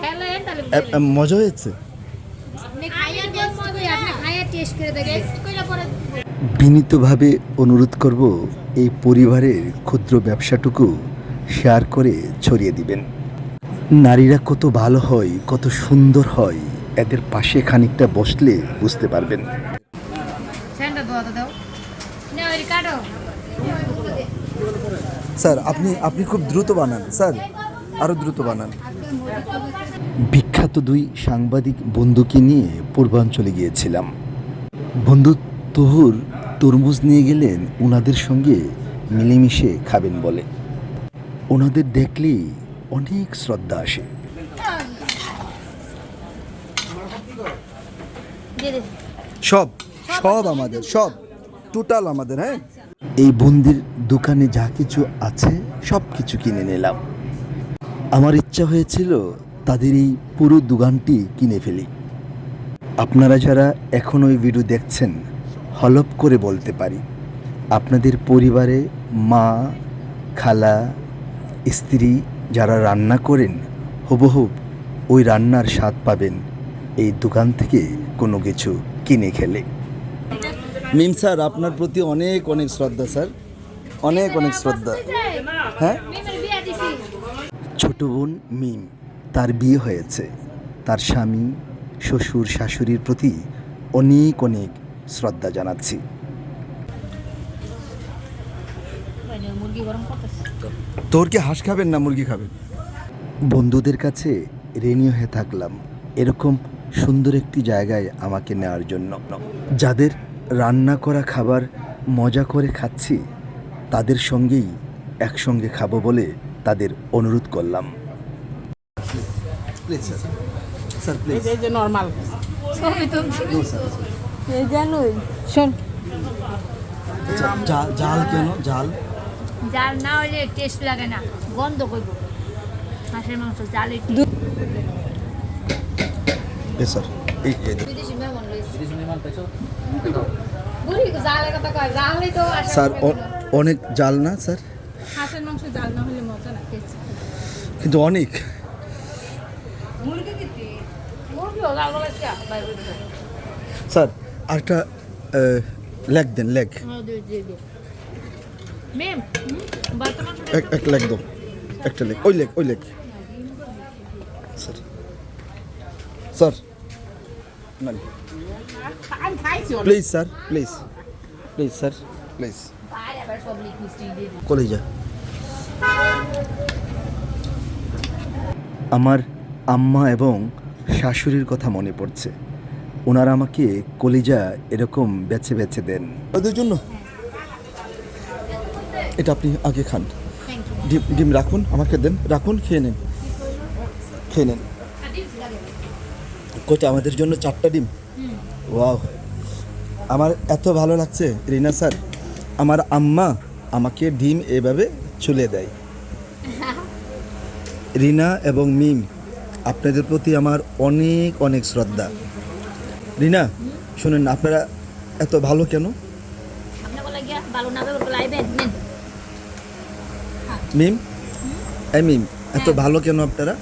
তাহলে এ, মজা হয়েছে। আপনি খাইয়া টেস্ট করে আপনি খাইয়া টেস্ট করে দেখেন। টেস্ট কইরা পরে বিনীতভাবে অনুরোধ করব এই পরিবারের ক্ষুদ্র ব্যবসাটুকু শেয়ার করে ছড়িয়ে দিবেন। নারীরা কত ভালো হয় কত সুন্দর হয় এদের পাশে খানিকটা বসলে বুঝতে পারবেন। স্যার আপনি আপনি খুব দ্রুত বানান। স্যার আরও দ্রুত বানান। বিখ্যাত দুই সাংবাদিক বন্ধুকে নিয়ে পূর্বাঞ্চলে গিয়েছিলাম। বন্ধু তহুর তরমুজ নিয়ে গেলেন ওনাদের সঙ্গে মিলেমিশে খাবেন বলে। ওনাদের দেখলেই অনেক শ্রদ্ধা আসে। সব সব আমাদের সব টোটাল আমাদের হ্যাঁ? এই বন্দির দোকানে যা কিছু আছে সব কিছু কিনে নিলাম। আমার ইচ্ছা হয়েছিল তাদের এই পুরো দোকানটি কিনে ফেলি। আপনারা যারা এখন ওই ভিডিও দেখছেন, হলপ করে বলতে পারি, আপনাদের পরিবারে মা, খালা, স্ত্রী যারা রান্না করেন হুবহুব ওই রান্নার স্বাদ পাবেন এই দোকান থেকে কোনো কিছু কিনে খেলে। মিম স্যার, আপনার প্রতি অনেক অনেক শ্রদ্ধা স্যার। অনেক অনেক শ্রদ্ধা। হ্যাঁ? ছোট বোন মিম, তার বিয়ে হয়েছে। তার স্বামী, শ্বশুর, শাশুড়ির প্রতি অনেক অনেক শ্রদ্ধা জানাচ্ছি। তোর কি হাঁস খাবেন না মুরগি খাবেন? বন্ধুদের কাছে ঋণী হয়ে থাকলাম। এরকম সুন্দর একটি জায়গায় আমাকে নেওয়ার জন্য। যাদের রান্না করা খাবার মজা করে খাচ্ছি, তাদের সঙ্গেই একসঙ্গে খাব বলে তাদের অনুরোধ করলাম। প্লিজ স্যার স্যার এই এই যে নর্মাল ছবি এই জানুই শোন। জাল কেন? জাল? জাল না হলে টেস্ট লাগে না। গন্ধ করব। হাঁসের মাংস জাল একটু স্যার এই স্যার অনেক জাল না স্যার হাঁসের মাংস জাল না হলে মজা না কিন্তু অনেক। স্যার আরেকটা লেগ দেন লেগ। এক লেগ দাও। একটা লেগ ওই লেগ ওই leg. Sir. Sir. Please sir please. Please sir please. কলেজা। আমার আম্মা এবং শাশুড়ির কথা মনে পড়ছে। ওনারা আমাকে কলিজা এরকম বেছে বেছে দেন। ওদের জন্য? এটা আপনি আগে খান। ডিম ডিম রাখুন আমাকে দেন। রাখুন খেয়ে নেন। খেয়ে নেন। কোচ আমাদের জন্য চারটা ডিম? ওয়াও। আমার এত ভালো লাগছে রিনা স্যার। আমার আম্মা আমাকে ডিম এভাবে ছুলে দেয়। রিনা এবং মিম আপনাদের প্রতি আমার অনেক অনেক শ্রদ্ধা। রিনা শুনুন আপনারা এত ভালো কেন? মিম? এই মিম এত ভালো কেন আপনারা?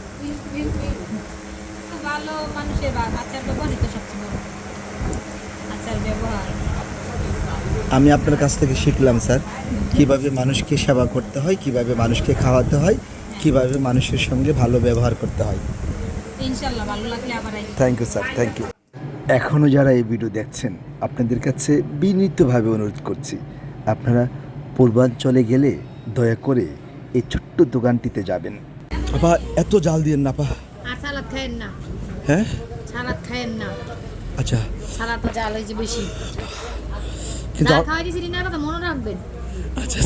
ভালো মানুষের আমি আপনার কাছ থেকে শিখলাম স্যার কীভাবে মানুষকে সেবা করতে হয় কীভাবে মানুষকে খাওয়াতে হয় কীভাবে মানুষের সঙ্গে ভালো ব্যবহার করতে হয়। Thank you sir thank you এখনও যারা এই ভিডিও দেখছেন আপনাদের কাছে বিনীতভাবে অনুরোধ করছি আপনারা পূর্বাঞ্চলে গেলে দয়া করে এই ছোট্ট দোকানটিতে যাবেন। আপা এত জাল দিয়েন না আপা। আর সালাদ খায়েন না। হ্যাঁ? সালাদ খায়েন না। আচ্ছা। সালাদ তো জাল হয়েছে বেশি। কিন্তু ডাল খাওয়াই দিয়েছি না কথা মনে রাখবেন। আচ্ছা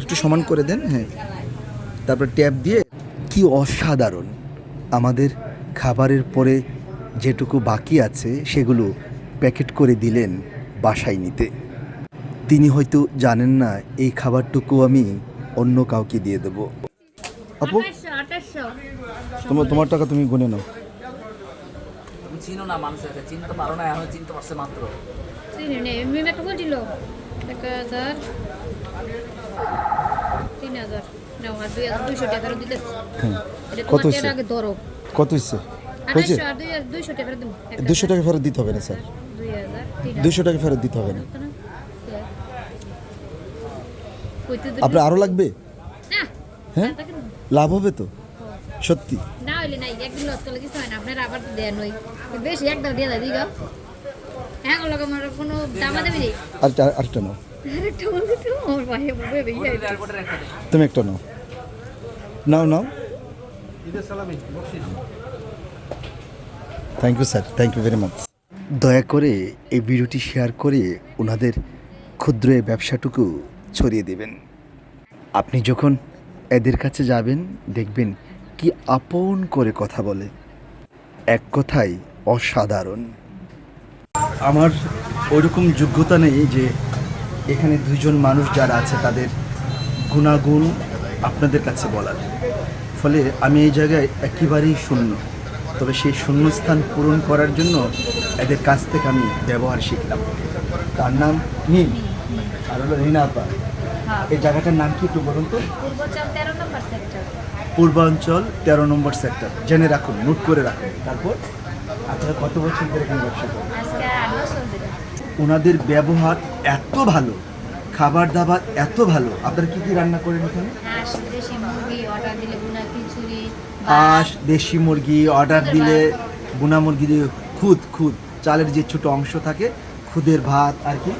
একটু সমান করে দেন হ্যাঁ। তারপর ট্যাপ দিয়ে কি অসাধারণ আমাদের খাবারের পরে যেটুকু বাকি আছে সেগুলো প্যাকেট করে দিলেন বাসায় নিতে। তিনি হয়তো জানেন না এই খাবারটুকু আমি অন্য কাউকে দিয়ে দেবো। আপু? তোমার তোমার টাকা তুমি গুনে নাও। চিনো না মানুষের কাছে চিনতে পারো না এখন চিনতে পারছে মাত্র। চিনি নেই মিম একটা বলছিল এক হাজার তিন হাজার। কত কত হচ্ছে দুশো টাকা ফেরত দিতে হবে না স্যার। দুশো টাকা ফেরত দিতে হবে না। কইতে আপনার আরও লাগবে? হ্যাঁ? আর তাকে না। লাভ হবে তো? সত্যি। না হইলে নাই একদিন লস করলে কিছু হয় না আপনারা আবার তো দেন ওই। বেশি একদম দিয়ে দেয় দিগা। হ্যাঁ ওগুলো আমার কোনো দামা দেবে নেই। আর আরেকটা নাও। আরেকটা বলতে তো আমার ভাই বলবে ভাইয়া এয়ারপোর্টের একটা দে। তুমি একটা নাও। নাও নাও। Thank you sir thank you very much দয়া করে এই ভিডিওটি শেয়ার করে ওনাদের ক্ষুদ্র এই ব্যবসাটুকু ছড়িয়ে দেবেন। আপনি যখন এদের কাছে যাবেন দেখবেন কি আপন করে কথা বলে? এক কথায় অসাধারণ। আমার ওইরকম যোগ্যতা নেই যে এখানে দুজন মানুষ যারা আছে, তাদের গুণাগুণ আপনাদের কাছে বলার। ফলে আমি এই জায়গায় একেবারেই শূন্য। তবে সেই শূন্যস্থান পূরণ করার জন্য এদের কাছ থেকে আমি ব্যবহার শিখলাম। তার নাম নীল। আর হলো রিনা এই জায়গাটার নাম কি একটু বলুন তো? পূর্বাঞ্চল তেরো নম্বর সেক্টর জেনে রাখুন নোট করে রাখুন। তারপর? আপনারা কত বছর ধরে এখানে ব্যবসা করেন? ওনাদের ব্যবহার এত ভালো খাবার দাবার এত ভালো। আপনারা কি কি রান্না করেন এখানে? হাঁস দেশি মুরগি অর্ডার দিলে গুনা হাঁস দেশি মুরগি অর্ডার দিলে বুনা মুরগি দিয়ে খুদ খুদ। চালের যে ছোট অংশ থাকে খুদের ভাত আর কি?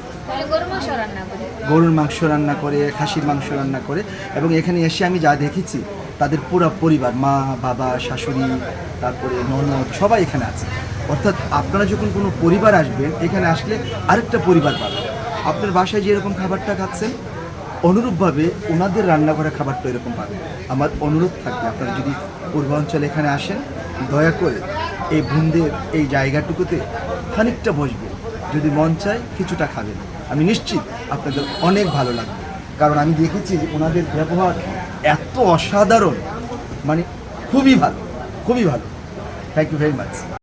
গরুর মাংস রান্না করে খাসির মাংস রান্না করে এবং এখানে এসে আমি যা দেখেছি তাদের পুরো পরিবার মা বাবা শাশুড়ি তারপরে ননদ সবাই এখানে আছে। অর্থাৎ আপনারা যখন কোনো পরিবার আসবেন এখানে আসলে আরেকটা পরিবার পাবেন। আপনার বাসায় যেরকম খাবারটা খাচ্ছেন অনুরূপভাবে ওনাদের রান্না করা খাবারটা এরকম পাবেন। আমার অনুরোধ থাকবে আপনারা যদি পূর্বাঞ্চলে এখানে আসেন দয়া করে এই বৃন্দের এই জায়গাটুকুতে খানিকটা বসবেন। যদি মন চায় কিছুটা খাবেন। আমি নিশ্চিত আপনাদের অনেক ভালো লাগবে। কারণ আমি দেখেছি ওনাদের ব্যবহার এত অসাধারণ। মানে খুবই ভালো খুবই ভালো। Thank you very much